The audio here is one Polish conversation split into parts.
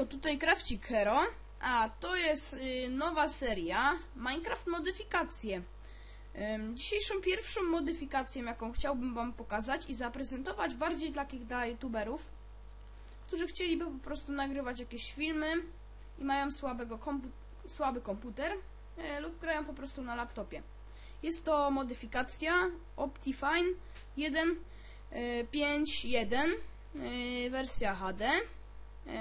Siemanko, tutaj Hero, a to jest y, nowa seria Minecraft Modyfikacje. Dzisiejszą pierwszą modyfikacją, jaką chciałbym wam pokazać i zaprezentować bardziej takich dla youtuberów, którzy chcieliby po prostu nagrywać jakieś filmy i mają słabego kompu słaby komputer y, lub grają po prostu na laptopie. Jest to modyfikacja Optifine 1.5.1 y, wersja HD e,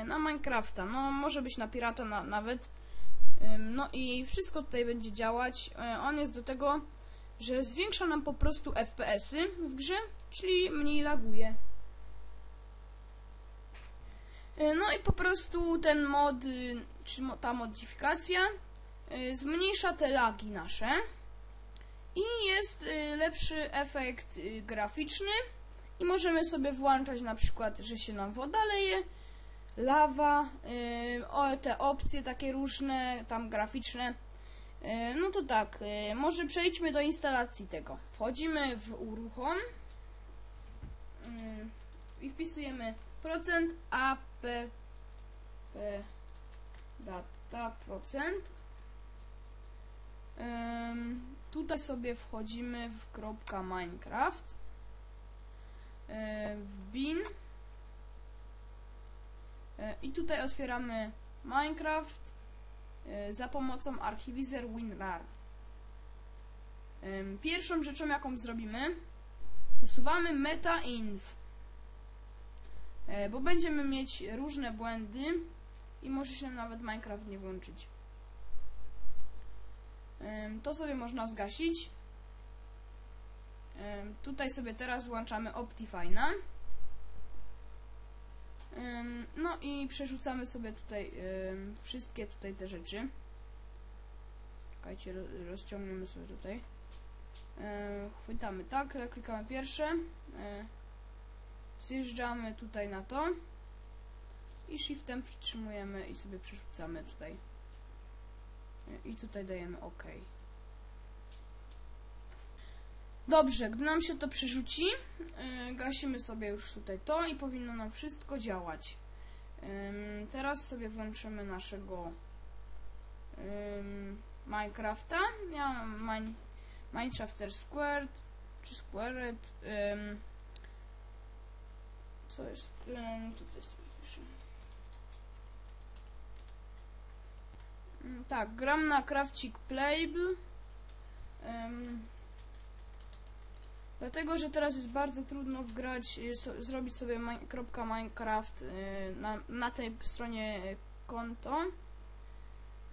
na Minecrafta. No, może być na pirata na, nawet. No i wszystko tutaj będzie działać. E, On jest do tego, że zwiększa nam po prostu FPS-y w grze, czyli mniej laguje. E, No i po prostu ten mod, y, czy ta modyfikacja y, zmniejsza te lagi nasze i jest y, lepszy efekt graficzny i możemy sobie włączać na przykład, że się nam woda leje, lawa, y, o, te opcje takie różne, tam graficzne. Y, No to tak, y, może przejdźmy do instalacji tego. Wchodzimy w uruchom i wpisujemy procent app data procent. Tutaj sobie wchodzimy w kropka Minecraft w bin i tutaj otwieramy Minecraft y, za pomocą archiwizer WinRAR. Pierwszą rzeczą jaką zrobimy usuwamy metainf y, bo będziemy mieć różne błędy i może się nawet Minecraft nie włączyć. To sobie można zgasić. Tutaj sobie teraz włączamy Optifine'a. No i przerzucamy sobie tutaj wszystkie tutaj te rzeczy. Czekajcie, ro- rozciągniemy sobie tutaj. Chwytamy tak, klikamy pierwsze. Ym, Zjeżdżamy tutaj na to. I shiftem przytrzymujemy i sobie przerzucamy tutaj. I tutaj dajemy OK. Dobrze, gdy nam się to przerzuci, yy, gasimy sobie już tutaj to i powinno nam wszystko działać. Ym, teraz sobie włączymy naszego ym, Minecrafta. Ja mam mine, Minecrafter Squared czy Squared. Co jest? Tutaj sobie Tak, gram na Crafcik Playable. Dlatego, że teraz jest bardzo trudno wgrać, y, so, zrobić sobie kropka Minecraft y, na, na tej stronie konto.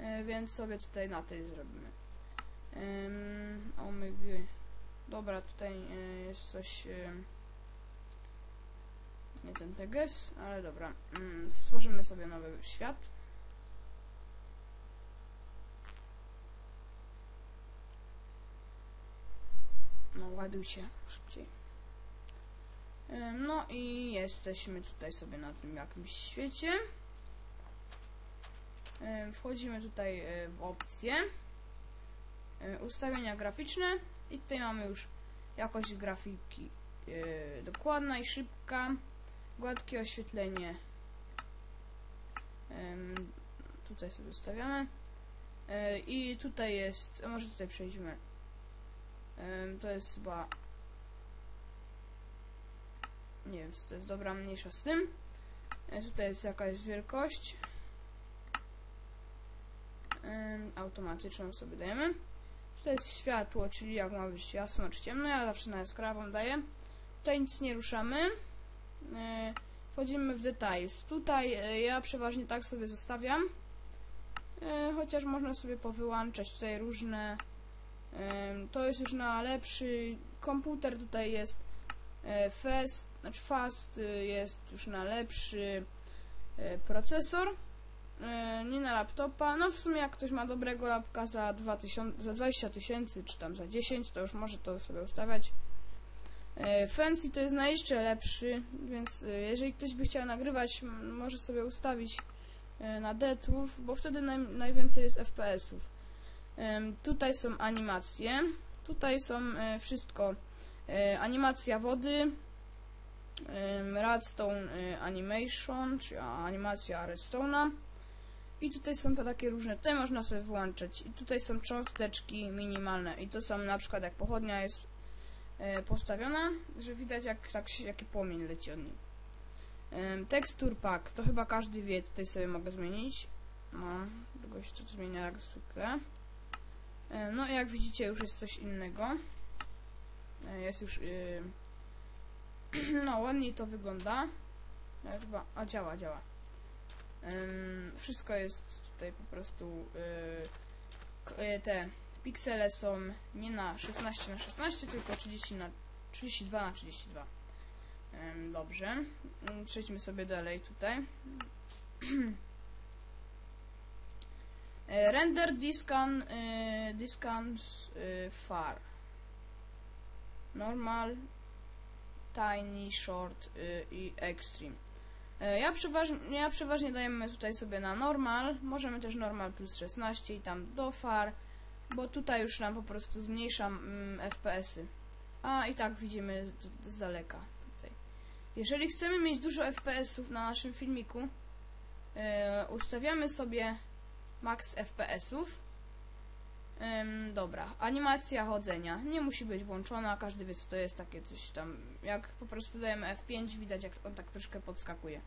Y, więc sobie tutaj na tej zrobimy. Um. Dobra, tutaj jest coś. Nie ten teges, ale dobra. Stworzymy sobie nowy świat. No, ładuj szybciej. Ym, No i jesteśmy tutaj sobie na tym jakimś świecie. Ym, Wchodzimy tutaj y, w opcje. Ustawienia graficzne. I tutaj mamy już jakość grafiki dokładna i szybka. Gładkie oświetlenie. Tutaj sobie ustawiamy. I tutaj jest, może tutaj przejdziemy. To jest chyba. Nie wiem, co to jest. Dobra, mniejsza z tym. E, Tutaj jest jakaś wielkość. Automatyczną sobie dajemy. Tutaj jest światło, czyli jak ma być jasno czy ciemno. Ja zawsze na jaskrawą daję. Tutaj nic nie ruszamy. E, Wchodzimy w details. Tutaj e, ja przeważnie tak sobie zostawiam. Chociaż można sobie powyłączać tutaj różne To jest już na lepszy komputer. Tutaj jest e, fast, znaczy fast y, jest już na lepszy e, procesor. E, Nie na laptopa. No w sumie jak ktoś ma dobrego lapka za 2000, za 20 tysięcy czy tam za 10, to już może to sobie ustawiać. Fancy to jest na jeszcze lepszy, więc jeżeli ktoś by chciał nagrywać, może sobie ustawić na detrów, bo wtedy naj, najwięcej jest FPS-ów. Tutaj są animacje. Tutaj są e, wszystko. E, Animacja wody, Redstone y, Animation, czy animacja Redstone'a. I tutaj są takie różne, tutaj można sobie włączyć. I tutaj są cząsteczki minimalne. I to są na przykład jak pochodnia jest postawiona, że widać jak, tak, jaki płomień leci od niej. Texture pack, to chyba każdy wie, tutaj sobie mogę zmienić. No, długo się to zmienia jak zwykle. Ym, No jak widzicie już jest coś innego. E, Jest już... y, No, ładniej to wygląda. Ja chyba... A, działa, działa. Wszystko jest tutaj po prostu... y, y, Te piksele są nie na 16 na 16, tylko 30 na 32 na 32. Ym, Dobrze. Ym, Przejdźmy sobie dalej tutaj. E, Render discan, y, discans y, far. Normal, tiny, short i extreme. E, Ja przeważnie, ja przeważnie dajemy tutaj sobie na normal. Możemy też normal plus 16 i tam do far, bo tutaj już nam po prostu zmniejsza mm, FPS-y. A i tak widzimy z, z daleka tutaj. Jeżeli chcemy mieć dużo FPS-ów na naszym filmiku, e, ustawiamy sobie max FPS-ów. Ym, dobra, animacja chodzenia. Nie musi być włączona, każdy wie co to jest takie coś tam. Jak po prostu dajemy F5, widać jak on tak troszkę podskakuje.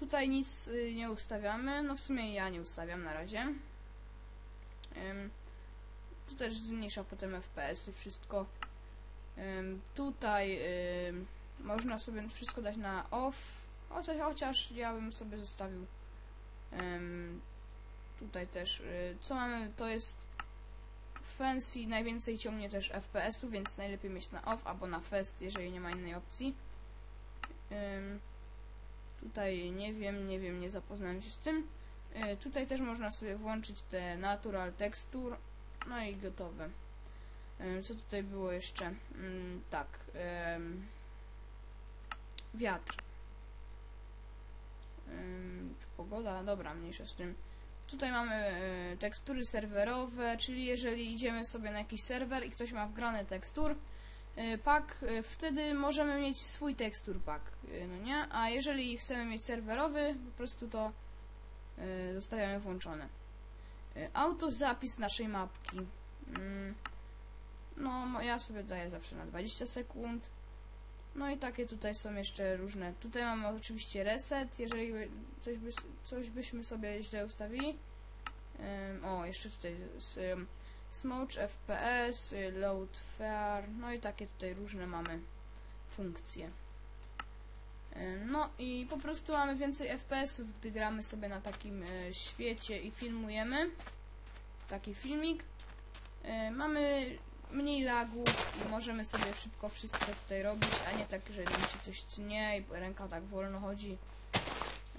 Tutaj nic y, nie ustawiamy, no w sumie ja nie ustawiam na razie. Ym, tu też zmniejsza potem FPS-y, wszystko. Ym, tutaj można sobie wszystko dać na off, chociaż, chociaż ja bym sobie zostawił tutaj też, y, co mamy, to jest fancy, najwięcej ciągnie też FPS-u, więc najlepiej mieć na off albo na fest, jeżeli nie ma innej opcji. Ym, tutaj nie wiem, nie wiem, nie zapoznałem się z tym. Y, tutaj też można sobie włączyć te natural texture, no i gotowe. Co tutaj było jeszcze? Tak, wiatr. Czy pogoda? Dobra, mniejsza z tym. Tutaj mamy e, tekstury serwerowe, czyli jeżeli idziemy sobie na jakiś serwer i ktoś ma wgrane tekstur e, pack, e, wtedy możemy mieć swój tekstur pack, e, no nie? A jeżeli chcemy mieć serwerowy, po prostu to zostawiamy włączone. Autozapis naszej mapki. Mm, No, ja sobie daję zawsze na 20 sekund. No i takie tutaj są jeszcze różne. Tutaj mamy oczywiście reset, jeżeli coś, by, coś byśmy sobie źle ustawili. Ym, o, jeszcze tutaj z, ym, Smooch FPS, Load Fair, no i takie tutaj różne mamy funkcje. No i po prostu mamy więcej FPS-ów, gdy gramy sobie na takim y, świecie i filmujemy taki filmik. Y, mamy mniej lagów i możemy sobie szybko wszystko tutaj robić, a nie tak, że nam się coś tnie i ręka tak wolno chodzi.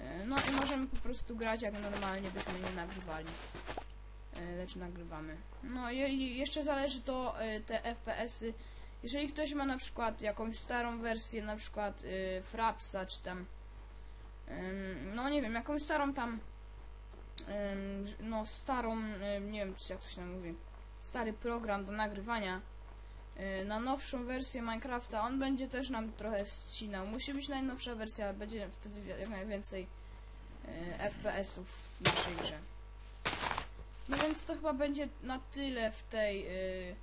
E, No i możemy po prostu grać jak normalnie byśmy nie nagrywali. E, Lecz nagrywamy. No i jeszcze zależy to e, te FPS-y. Jeżeli ktoś ma na przykład jakąś starą wersję, na przykład Frapsa czy tam no nie wiem, jakąś starą tam no starą, nie wiem jak to się mówi stary program do nagrywania y, na nowszą wersję Minecrafta, on będzie też nam trochę ścinał. Musi być najnowsza wersja, będzie wtedy jak najwięcej y, FPS-ów w naszej grze. No więc to chyba będzie na tyle w tej y,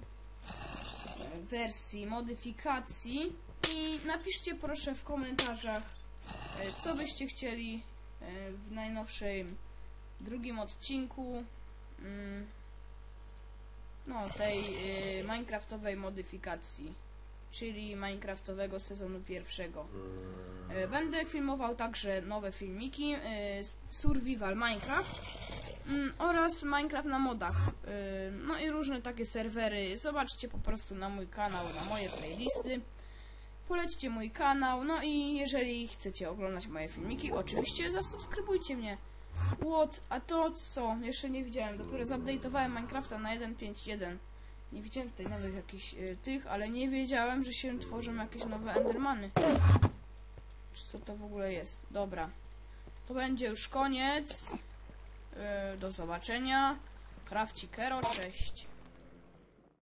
wersji modyfikacji. I napiszcie proszę w komentarzach, co byście chcieli w najnowszym drugim odcinku. Mm, no, tej y, Minecraftowej modyfikacji, czyli Minecraftowego sezonu pierwszego. Y, będę filmował także nowe filmiki, y, Survival Minecraft mm, oraz Minecraft na modach. Y, no i różne takie serwery. Zobaczcie po prostu na mój kanał, na moje playlisty. Polećcie mój kanał, no i jeżeli chcecie oglądać moje filmiki, oczywiście zasubskrybujcie mnie. What? A to co? Jeszcze nie widziałem. Dopiero zupdate'owałem Minecrafta na 1.5.1. Nie widziałem tutaj nowych jakichś y, tych, ale nie wiedziałem, że się tworzą jakieś nowe Endermany. Co to w ogóle jest? Dobra. To będzie już koniec. Y, do zobaczenia. Krawcikero, cześć.